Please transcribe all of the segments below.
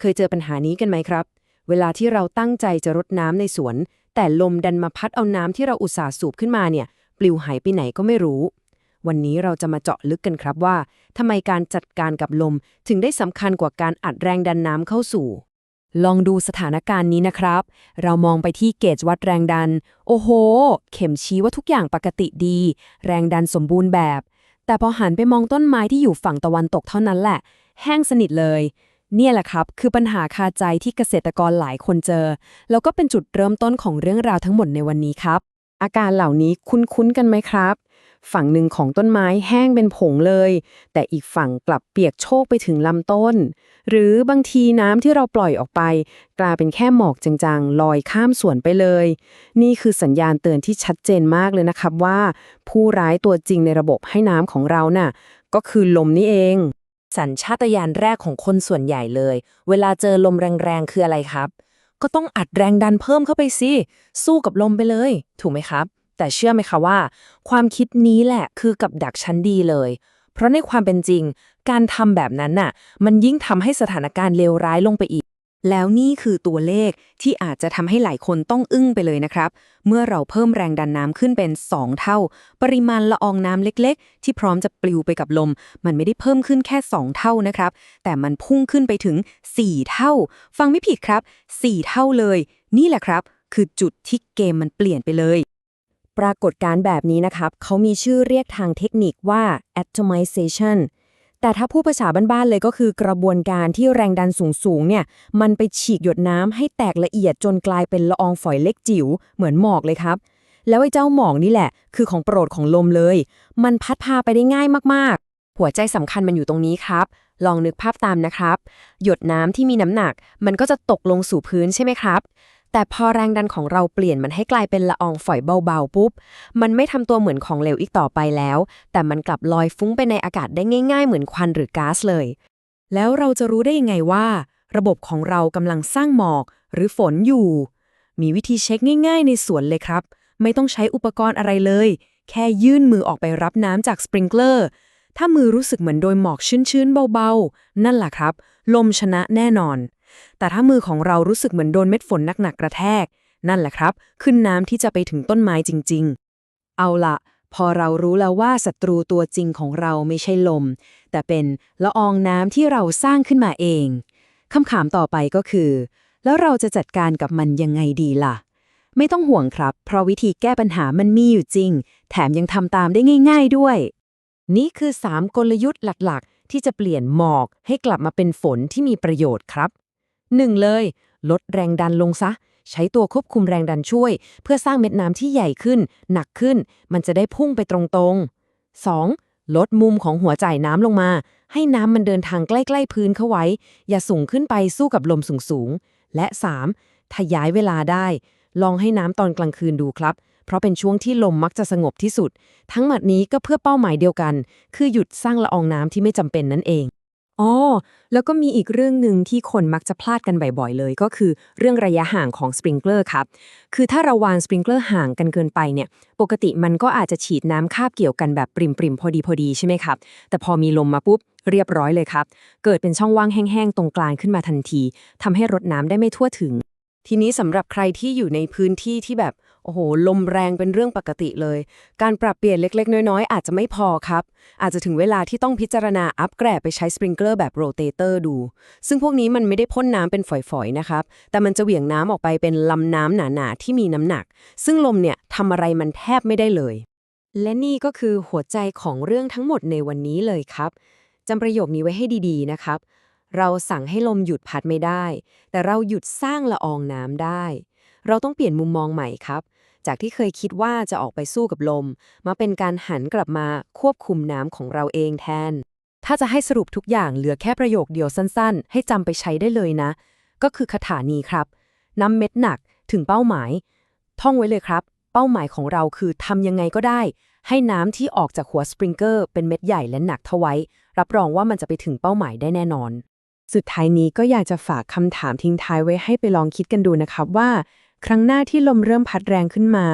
เคยเจอปัญหานี้กันไหมครับ เวลาที่เราตั้งใจจะรดน้ำในสวน แต่ลมดันมาพัดเอาน้ำที่เราอุตส่าห์สูบขึ้นมาเนี่ยปลิวหายไปไหนก็ไม่รู้ วันนี้เราจะมาเจาะลึกกันครับว่าทำไมการจัดการกับลมถึงได้สำคัญกว่าการอัดแรงดันน้ำเข้าสู่ ลองดูสถานการณ์นี้นะครับ เรามองไปที่เกจวัดแรงดัน โอ้โห เข็มชี้ว่าทุกอย่างปกติดี แรงดันสมบูรณ์แบบ แต่พอหันไปมองต้นไม้ที่อยู่ฝั่งตะวันตกเท่านั้นแหละ แห้งสนิทเลย เนี่ยแหละครับ คือปัญหาคาใจที่เกษตรกรหลายคนเจอ แล้วก็เป็นจุดเริ่มต้นของเรื่องราวทั้งหมดในวันนี้ครับ อาการเหล่านี้คุ้นๆกันไหมครับ ฝั่งหนึ่งของต้นไม้แห้งเป็นผงเลย แต่อีกฝั่งกลับเปียกโชกไปถึงลำต้น หรือบางทีน้ำที่เราปล่อยออกไป กลายเป็นแค่หมอกจางๆ ลอยข้ามสวนไปเลย นี่คือสัญญาณเตือนที่ชัดเจนมากเลยนะครับว่า ผู้ร้ายตัวจริงในระบบให้น้ำของเราน่ะ ก็คือลมนี่เอง สัญชาตญาณแรกของคนส่วนใหญ่เลย เวลาเจอลมแรงๆคืออะไรครับ ก็ต้องอัดแรงดันเพิ่มเข้าไปสิ สู้กับลมไปเลย ถูกไหมครับ แต่เชื่อไหมคะว่า ความคิดนี้แหละคือกับดักชั้นดีเลย เพราะในความเป็นจริง การทำแบบนั้นน่ะ มันยิ่งทำให้สถานการณ์เลวร้ายลงไปอีก แล้วนี่คือตัวเลขที่อาจจะทำให้หลายคนต้องอึ้งไปเลยนะครับ เมื่อเราเพิ่มแรงดันน้ำขึ้นเป็น 2 เท่า ปริมาณละอองน้ำเล็กๆ ที่พร้อมจะปลิวไปกับลม มันไม่ได้เพิ่มขึ้นแค่ 2 เท่านะครับ แต่มันพุ่งขึ้นไปถึง 4 เท่า ฟังไม่ผิดครับ 4 เท่าเลย นี่แหละครับ คือจุดที่เกมมันเปลี่ยนไปเลยปรากฏการณ์แบบนี้นะครับ เขามีชื่อเรียกทางเทคนิคว่า atomization แต่ถ้าผู้ภาษาบ้านๆเลยก็คือกระบวนการที่แรงดันสูงๆเนี่ย มันไปฉีกหยดน้ำให้แตกละเอียดจนกลายเป็นละอองฝอยเล็กจิ๋วเหมือนหมอกเลยครับ แล้วไอ้เจ้าหมอกนี่แหละ คือของโปรดของลมเลย มันพัดพาไปได้ง่ายมากๆ หัวใจสำคัญมันอยู่ตรงนี้ครับ ลองนึกภาพตามนะครับ หยดน้ำที่มีน้ำหนัก มันก็จะตกลงสู่พื้นใช่ไหมครับ แต่พอแรงดันของเราเปลี่ยนมันให้กลายเป็นละอองฝอยเบาๆปุ๊บ มันไม่ทำตัวเหมือนของเหลวอีกต่อไปแล้ว แต่มันกลับลอยฟุ้งไปในอากาศได้ง่าย ๆ เหมือนควันหรือก๊าซเลย แล้วเราจะรู้ได้ยังไงว่า ระบบของเรากำลังสร้างหมอกหรือฝนอยู่ มีวิธีเช็คง่าย ๆ ในสวนเลยครับ ไม่ต้องใช้อุปกรณ์อะไรเลย แค่ยื่นมือออกไปรับน้ำจากสปริงเกอร์ถ้ามือรู้สึกเหมือนโดยหมอกชื้นๆเบาๆ นั่นแหละครับ ลมชนะแน่นอน แต่ถ้ามือของเรารู้สึกเหมือนโดนเม็ดฝนหนักๆกระแทก นั่นแหละครับ ขึ้นน้ำที่จะไปถึงต้นไม้จริง ๆ เอาละพอเรารู้แล้วว่าศัตรูตัวจริงของเราไม่ใช่ลม แต่เป็นละอองน้ำที่เราสร้างขึ้นมาเองคำถามต่อไปก็คือ แล้วเราจะจัดการกับมันยังไงดีล่ะ ไม่ต้องห่วงครับ เพราะวิธีแก้ปัญหามันมีอยู่จริง แถมยังทำตามได้ง่าย ๆด้วย นี่คือ 3 กลยุทธ์หลักๆ ที่จะเปลี่ยนหมอกให้กลับมาเป็นฝนที่มีประโยชน์ครับ 1. เลย ลดแรงดันลงซะ ใช้ตัวควบคุมแรงดันช่วย เพื่อสร้างเม็ดน้ำที่ใหญ่ขึ้น หนักขึ้น มันจะได้พุ่งไปตรงๆ 2. ลดมุมของหัวจ่ายน้ำลงมา ให้น้ำมันเดินทางใกล้ๆพื้นเข้าไว้ อย่าสูงขึ้นไปสู้กับลมสูงๆ และ 3. ถ้าย้ายเวลาได้ ลองให้น้ำตอนกลางคืนดูครับ เพราะเป็นช่วงที่ลมมักจะสงบที่สุด ทั้งหมดนี้ก็เพื่อเป้าหมายเดียวกัน คือหยุดสร้างละอองน้ำที่ไม่จำเป็นนั่นเอง อ๋อ แล้วก็มีอีกเรื่องหนึ่งที่คนมักจะพลาดกันบ่อยๆเลย ก็คือเรื่องระยะห่างของสปริงเกอร์ครับ คือถ้าเราวางสปริงเกอร์ห่างกันเกินไปเนี่ย ปกติมันก็อาจจะฉีดน้ำคาบเกี่ยวกันแบบปริมๆพอดีพอดีใช่ไหมครับ แต่พอมีลมมาปุ๊บเรียบร้อยเลยครับ เกิดเป็นช่องว่างแห้งๆตรงกลางขึ้นมาทันทีทำให้รดน้ำได้ไม่ทั่วถึง ทีนี้สำหรับใครที่อยู่ในพื้นที่ที่แบบ โอ้โห ลมแรงเป็นเรื่องปกติเลย การปรับเปลี่ยนเล็ก ๆ น้อย ๆ อาจจะไม่พอครับ อาจจะถึงเวลาที่ต้องพิจารณาอัปเกรดไปใช้สปริงเกอร์แบบโรเตเตอร์ดู ซึ่งพวกนี้มันไม่ได้พ่นน้ำเป็นฝอย ๆ นะครับ แต่มันจะเหวี่ยงน้ำออกไปเป็นลำน้ำหนาๆที่มีน้ำหนัก ซึ่งลมเนี่ยทำอะไรมันแทบไม่ได้เลย และนี่ก็คือหัวใจของเรื่องทั้งหมดในวันนี้เลยครับจำประโยคนี้ไว้ให้ดีๆ นะครับ เราสั่งให้ลมหยุดพัดไม่ได้ แต่เราหยุดสร้างละอองน้ำได้ เราต้องเปลี่ยนมุมมองใหม่ครับ จากที่เคยคิดว่าจะออกไปสู้กับลม มาเป็นการหันกลับมาควบคุมน้ำของเราเองแทน ถ้าจะให้สรุปทุกอย่างเหลือแค่ประโยคเดียวสั้นๆ ให้จำไปใช้ได้เลยนะ ก็คือคาถานี้ครับน้ำเม็ดหนักถึงเป้าหมาย ท่องไว้เลยครับ เป้าหมายของเราคือทำยังไงก็ได้ ให้น้ำที่ออกจากหัวสปริงเกอร์เป็นเม็ดใหญ่และหนักเท่าไว้ รับรองว่ามันจะไปถึงเป้าหมายได้แน่นอนสุดท้ายนี้ก็อยากจะฝากคำถามทิ้งท้ายไว้ให้ไปลองคิดกันดูนะครับว่า ครั้งหน้าที่ลมเริ่มพัดแรงขึ้นมา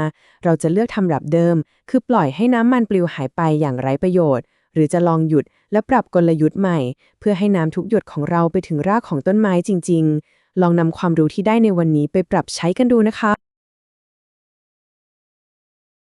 เราจะเลือกทำแบบเดิม คือปล่อยให้น้ำมันปลิวหายไปอย่างไร้ประโยชน์ หรือจะลองหยุดและปรับกลยุทธ์ใหม่ เพื่อให้น้ำทุกหยดของเราไปถึงรากของต้นไม้จริง ๆ ลองนำความรู้ที่ได้ในวันนี้ไปปรับใช้กันดูนะคะ